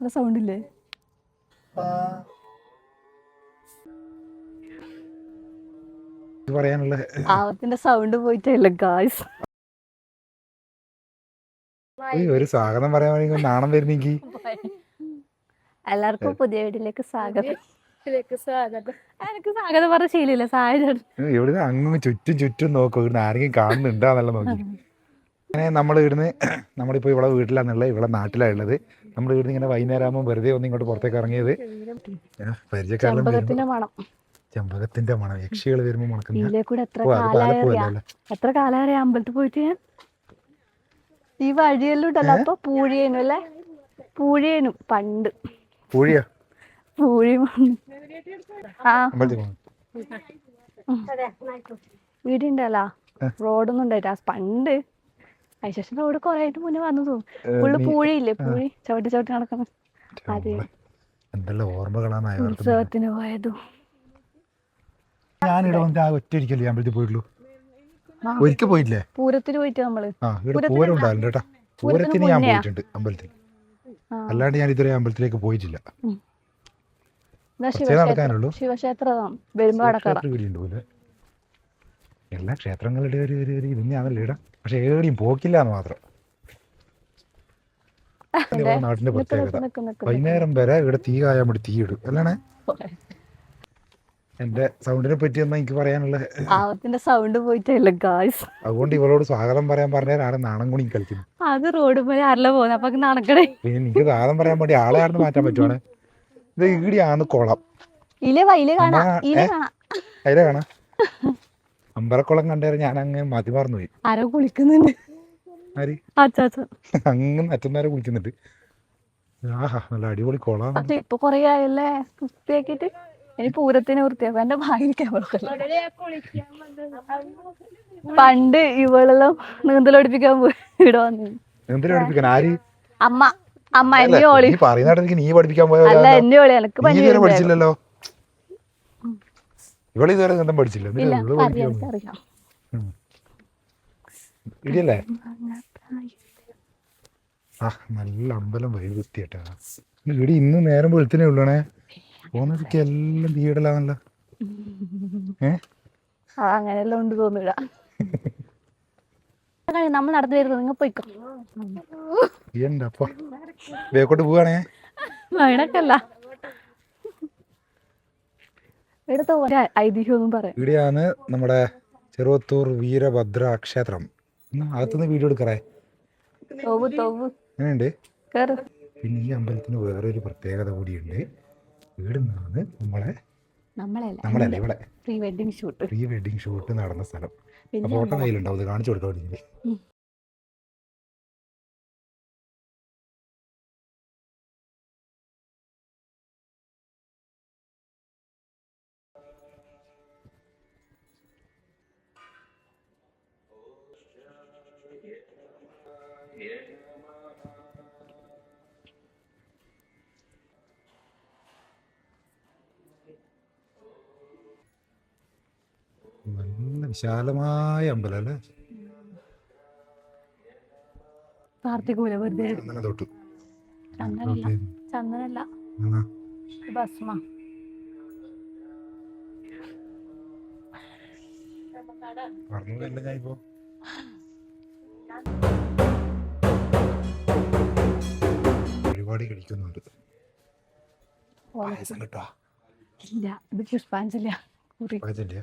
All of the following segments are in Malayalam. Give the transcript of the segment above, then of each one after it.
നല്ല സൗണ്ട് ഇല്ലേ? ഇത് പറയാനുള്ള ആവത്തിന്റെ സൗണ്ട് പോയിട്ടില്ല ഗായ്സ് ഒരു സ്വാഗതം പറയാൻ വേണ്ടി നാണം വരുന്നെങ്കിൽ എല്ലാവർക്കും പുതിയ വീട്ടിലേക്ക് സ്വാഗതം. സ്വാഗതം. എനിക്ക് സ്വാഗതം പറഞ്ഞ ശീലമില്ല സാഹചര്യം ഇവിടെ അങ്ങ് ചുറ്റും ചുറ്റും നോക്കും ഇവിടുന്ന് ആരെങ്കിലും കാണുന്നുണ്ടാന്നല്ല നോക്കി. അങ്ങനെ നമ്മൾ ഇവിടുന്ന് നമ്മളിപ്പോൾ ഇവിടെ വീട്ടിലാണുള്ളത് ഇവിടെ നാട്ടിലാണുള്ളത് നമ്മൾ ഇവിടുന്ന് ഇങ്ങനെ വൈകുന്നേരം ആകുമ്പോൾ വെറുതെ ഒന്ന് ഇങ്ങോട്ട് പുറത്തേക്ക് ഇറങ്ങിയത്. ഏ, പരിചയക്കാരെല്ലാം ചെമ്പകത്തിന്റെ മണം. യക്ഷികൾ വരുമ്പോൾ മണക്കുന്ന. എത്ര കാലം അമ്പലത്തിൽ പോയിട്ട് ഞാൻ? ഈ വഴിയെല്ലാം ഉണ്ടല്ലോ അപ്പൊ പൂഴിയേനു അല്ലേ? പൂഴിയേനു പണ്ട്. പൂഴിയോ? പൂഴി ആ. വീടുണ്ടല്ലോ. റോഡൊന്നും ഉണ്ടായിട്ടാ പണ്ട് അതിനുശേഷം റോഡ് കൊറേ ആയിട്ട് മുന്നേ വന്നു തോന്നുന്നു. ഫുള്ള് പൂഴിയില്ലേ? പൂഴി ചവിട്ടി ചവിട്ടി നടക്കണം അതെ. എന്തെല്ലാം ഓർമ്മകളാണ് ഉത്സവത്തിന് പോയതും. ഞാനിവിടെ വന്നിട്ട് ആ ഒറ്റ ഒരിക്കലേ അമ്പലത്തിൽ പോയിട്ടുള്ളൂ? ഒരിക്കൽ പോയിട്ടില്ലേ? പൂരത്തിന് പോയിട്ട് നമ്മൾ? പൂരം ഉണ്ടാവില്ല കേട്ടാ. പൂരത്തിന് ഞാൻ പോയിട്ടുണ്ട് അമ്പലത്തിൽ. അല്ലാണ്ട് ഞാൻ ഇതുവരെ അമ്പലത്തിലേക്ക് പോയിട്ടില്ല. നടക്കാനുള്ളൂ. ശിവക്ഷേത്രം വരുമ്പോ അടക്കട ക്ഷേത്ര വീടുണ്ട് പോലെ എല്ലാ ക്ഷേത്രങ്ങളുടെ ഒരു ഒരു ഒരു ഇതന്നെയാണല്ലോ തന്നെയാണല്ലോ പക്ഷെ ഏടിയും പോക്കില്ല എന്ന് മാത്രം നാട്ടിന്റെ പ്രത്യേകത. വൈകുന്നേരം വരെ ഇവിടെ തീ കായാൻ വേണ്ടി തീ ഇടും. അല്ലാണേ? എന്റെ സൗണ്ടിനെ പറ്റി എന്നാ എനിക്ക് പറയാനുള്ള സൗണ്ട് പോയിട്ടില്ല ഗായ്സ് അതുകൊണ്ട് ഇവളോട് സ്വാഗതം പറയാൻ പറഞ്ഞാൽ നാണം കുണി കളിക്കുന്നു. അത് റോഡ് പോലെ ആരല്ല പോകുന്നത് അപ്പൊ പിന്നെ എനിക്ക് സ്വാഗതം പറയാൻ വേണ്ടി ആളെ ആരെന്ന് മാറ്റാൻ പറ്റുവാണ്? ഇത് ഈടിയാണ് കുളം. ഇല വൈല കാണാ ഇല കാണാം. അമ്പലക്കുളം കണ്ടേരം ഞാൻ അങ്ങ് മതി മറന്നു പോയി ആരോ? കുളിക്കുന്നുണ്ട് ആര് അങ്ങ് മറ്റന്നാരെ കുളിക്കുന്നുണ്ട്. ആഹാ നല്ല അടിപൊളി കുളം പക്ഷെ ഇപ്പൊ കൊറേ ആയല്ലേ? വൃത്തിയാക്കിട്ട് ഇനി പൂരത്തിന് വൃത്തിയാക്കും. എന്റെ ഭാഗ്യക്ക് പണ്ട് ഇവളെല്ലാം നീന്തൽ പഠിപ്പിക്കാൻ പോയി. ഇവിടെ വന്നു. എന്തിനു ആര്? അമ്മ. അമ്മ എന്നെ ഓളി നീ പറയുന്നിടത്ത് എനിക്ക് നീ പഠിപ്പിക്കാൻ പോയ അല്ല എന്നെ ഓളി എനിക്ക്. പഠിച്ചില്ലല്ലോ? ഇവൾ ഇതുവരെ നീന്തം പഠിച്ചില്ല. ഇടിയല്ലേ? ആ നല്ല അമ്പലം വഴി വൃത്തിയാട്ടാ ഇടി ഇന്ന് നേരം വെളുത്തിനേ ഉള്ളണേ. പോകുന്നതൊക്കെ എല്ലാം തീയിടലാണല്ലോ. ഏ? ആ അങ്ങനെയെല്ലാം ഉണ്ട് തോന്നില്ല നമ്മൾ നടന്നു വരുന്നത് നിങ്ങൾ പോയിക്കോ. എന്താ അപ്പ ബേക്കോട്ട് പോവാണേ. അങ്ങനൊക്കല്ല ഇവിടുത്തെ ഒരു ഐതിഹ്യം ഒന്നും പറയാം ഇവിടെയാണ് നമ്മുടെ ചെറുവത്തൂർ വീരഭദ്ര ക്ഷേത്രം എന്നാ അകത്തുനിന്ന് വീഡിയോ എടുക്കറേ? തോവ് തോവ്. അങ്ങനെയുണ്ട് കേറ്. പിന്നെ ഈ അമ്പലത്തിന് വേറൊരു പ്രത്യേകത കൂടിയുണ്ട്. ഇവിടുന്നാണ് നമ്മളെ നമ്മളല്ല നമ്മളല്ല ഇവിടെ. Pre wedding shoot. Pre wedding shoot നടന്ന സ്ഥലം. പിന്നെ ഫോട്ടോ കയ്യിലുണ്ടാവും അത് കാണിച്ചു കൊടുക്കാൻ വേണ്ടി. നല്ല വിശാലമായ അമ്പലം അല്ലേ? പ്രാർത്ഥിക്കൂല വെറുതെ. തൊട്ട്. ചന്ദനല്ല ചന്ദനല്ല. ഭസ്മ. പറഞ്ഞതല്ല ഞാൻ ഇപ്പോ ഒരുപാട് കഴിക്കുന്നുണ്ട്. പായസം കിട്ടാ ഇല്ല ഇത് ഉം കുറി. പായസല്ലേ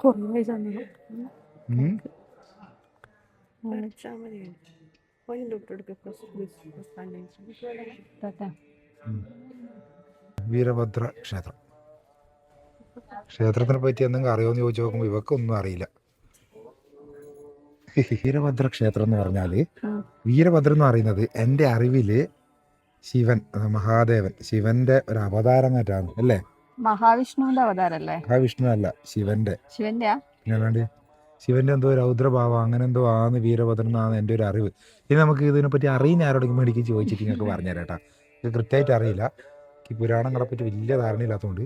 കുറേ ചന്ദനം ഉം. ഇതൊക്കെ. വീരഭദ്ര ക്ഷേത്രം. ക്ഷേത്രത്തിനെ പറ്റി എന്തെങ്കിലും അറിയുമെന്ന് ചോദിച്ചു നോക്കുമ്പോൾ ഇവക്കൊന്നും അറിയില്ല. വീരഭദ്ര ക്ഷേത്രം എന്ന് പറഞ്ഞാൽ. വീരഭദ്രൻ എന്ന് പറയുന്നത് എന്റെ അറിവിൽ ശിവൻ മഹാദേവൻ ശിവന്റെ ഒരു അവതാരം മാറ്റാണ് അല്ലേ? മഹാവിഷ്ണുവിന്റെ അവതാരല്ലേ? മഹാവിഷ്ണു അല്ല ശിവന്റെ ശിവന്റെ ശിവന്റെ എന്തോ രൗദ്രഭാവം അങ്ങനെ എന്തോ ആന്ന് വീരഭദ്രൻ എന്നാണ് എന്റെ ഒരു അറിവ്. ഇനി നമുക്ക് ഇതിനെപ്പറ്റി അറിയുന്ന ആരോടെങ്കിലും മേടിക്ക് ചോദിച്ചിട്ട് നിങ്ങൾക്ക് പറഞ്ഞുതരാം കേട്ടോ. ഇത് കൃത്യമായിട്ട് അറിയില്ല. ഈ പുരാണങ്ങളെ പറ്റി വലിയ ധാരണയില്ലാത്തതുകൊണ്ട്.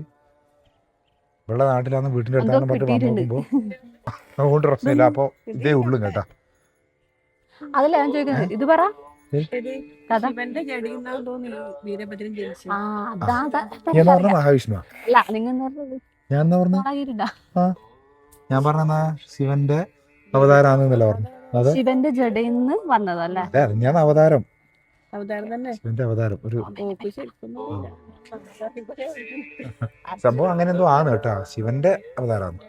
ഇവിടെ നാട്ടിലാന്ന് വീട്ടിന്റെ അടുത്താന്ന് അടുത്താണ് മറ്റു കിട്ടിയിട്ടുണ്ട്. നോക്കുമ്പോൾ അതുകൊണ്ട് പ്രശ്നമില്ല. അപ്പോൾ ഇതേ ഉള്ളു കേട്ടാ. അതല്ല ഞാൻ ചോദിക്കുന്നത്? ഇത് പറ. ഞാൻ പറഞ്ഞ മഹാവിഷ്ണു ഞാൻ പറഞ്ഞ? ഞാൻ പറഞ്ഞ ശിവന്റെ അവതാരാന്നല്ല പറഞ്ഞു. അത് ശിവന്റെ ജടയിന്ന് വന്നതല്ലേ? അതെ ഞാൻ അവതാരം. അവതാരം തന്നെ. ശിവന്റെ അവതാരം. ഒരു. സംഭവം അങ്ങനെ എന്തോ ആണ് കേട്ടാ. ശിവന്റെ അവതാരമാണ്.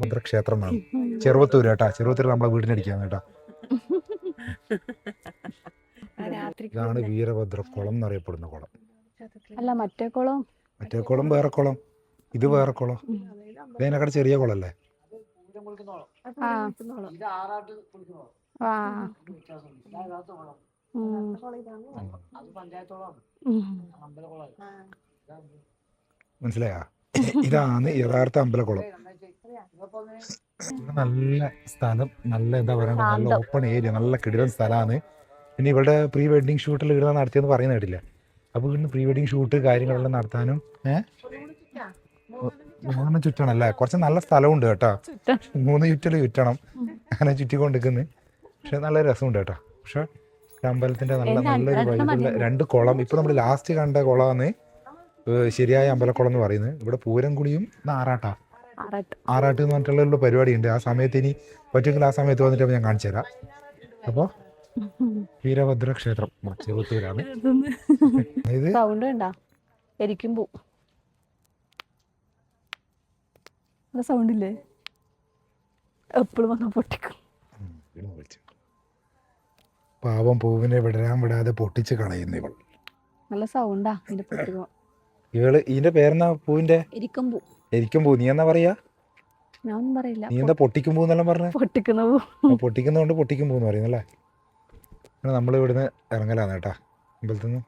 മുദ്രക്ഷേത്രം എന്നാണ്. ചെറുവത്തൂര് കേട്ടാ. ചെറുവത്തൂര് നമ്മളെ വീടിനടിക്കാന്ന് കേട്ടാ. ഇതാണ് വീരഭദ്ര കുളം എന്നറിയപ്പെടുന്ന കുളം. അല്ല മറ്റേ കുളം? മറ്റേ കുളം വേറെ കുളം. ഇത് വേറെ കുളം. ഇതിനെക്കാട് ചെറിയ. ഉം. മനസ്സിലായ? ഇതാണ് യഥാർത്ഥ അമ്പലക്കുളം. നല്ല സ്ഥലം നല്ല എന്താ പറയണ്ട നല്ല ഓപ്പൺ ഏരിയ നല്ല കിടിലൻ സ്ഥലമാണ്. പിന്നെ ഇവിടെ പ്രീ വെഡിങ് ഷൂട്ടിൽ ഇവിടെ നടത്തിയെന്ന് പറയുന്ന കേട്ടില്ല? അപ്പൊ ഇവിടുന്ന് പ്രീ വെഡിങ് ഷൂട്ട് കാര്യങ്ങളെല്ലാം നടത്താനും ഏഹ് മൂന്ന് ചുറ്റണല്ലേ? കുറച്ച് നല്ല സ്ഥലമുണ്ട് കേട്ടോ. മൂന്ന് ചുറ്റൽ ചുറ്റണം. അങ്ങനെ ചുറ്റിക്കൊണ്ടിരിക്കുന്നു. പക്ഷെ നല്ല രസമുണ്ട് കേട്ടോ. പക്ഷെ അമ്പലത്തിന്റെ നല്ല നല്ലൊരു വൈബിള്ള രണ്ട് കുളം. ഇപ്പൊ നമ്മൾ ലാസ്റ്റ് കണ്ട കുളമാണ് ശരിയായ അമ്പലക്കുളം എന്ന് പറയുന്നത്. ഇവിടെ പൂരംകുളിയും ആറാട്ടാ. ആറാട്ട് എന്ന് പറഞ്ഞിട്ടുള്ള പരിപാടി ഉണ്ട് ആ സമയത്ത് ഇനി പറ്റുമെങ്കിൽ ആ സമയത്ത് വന്നിട്ട് ഞാൻ കാണിച്ചു തരാം. അപ്പോൾ വീരഭദ്ര ക്ഷേത്രം ചെറുത്തൂരാണ് ഇത് സൗണ്ട് പോ സൗണ്ട് ഇല്ലേ എപ്പോഴും വന്നാൽ പൊട്ടിക്കും. പാവം പൂവിനെ വിടരാൻ വിടാതെ പൊട്ടിച്ച് കളയുന്ന ഇവൾ. നല്ല സൗണ്ടാ ഇതിന്റെ പൊട്ടിക്കുമ്പോ ഇവൾ ഇതിന്റെ പേരെന്നാ പൂവിന്റെ? എരിക്കും പൂ എരിക്കും പൂ നീ എന്നാ പറയാ? ഞാൻ ഒന്നും പറയില്ല. നീ എന്താ പൊട്ടിക്കും പൂന്നെല്ലാം പറഞ്ഞ? പൊട്ടിക്കുന്ന. പൂ പൊട്ടിക്കുന്നതുകൊണ്ട് പൊട്ടിക്കും പൂന്ന് പറയുന്നു പറയുന്നല്ലേ നമ്മൾ ഇവിടുന്ന് ഇറങ്ങലാണ് കേട്ടാ. അമ്പലത്തിൽ നിന്ന്